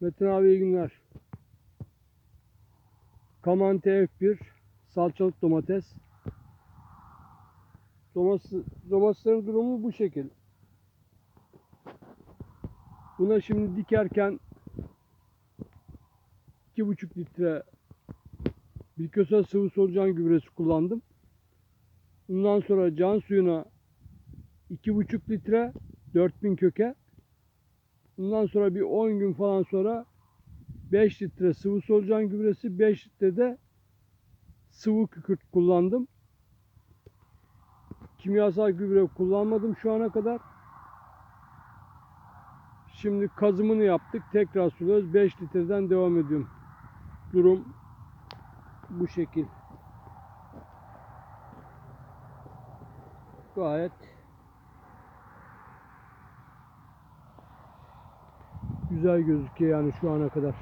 Metin abi iyi günler. Kaman TF1 salçalık domates. Domates, domateslerin durumu bu şekil. Buna şimdi dikerken 2,5 litre bir köse sıvı solucan gübresi kullandım. Bundan sonra can suyuna 2,5 litre 4000 köke. Bundan sonra bir 10 gün falan sonra 5 litre sıvı solucan gübresi, 5 litre de sıvı kükürt kullandım. Kimyasal gübre kullanmadım şu ana kadar. Şimdi kazımını yaptık. Tekrar suluyoruz. 5 litreden devam ediyorum. Durum bu şekil. Gayet güzel gözüküyor yani şu ana kadar.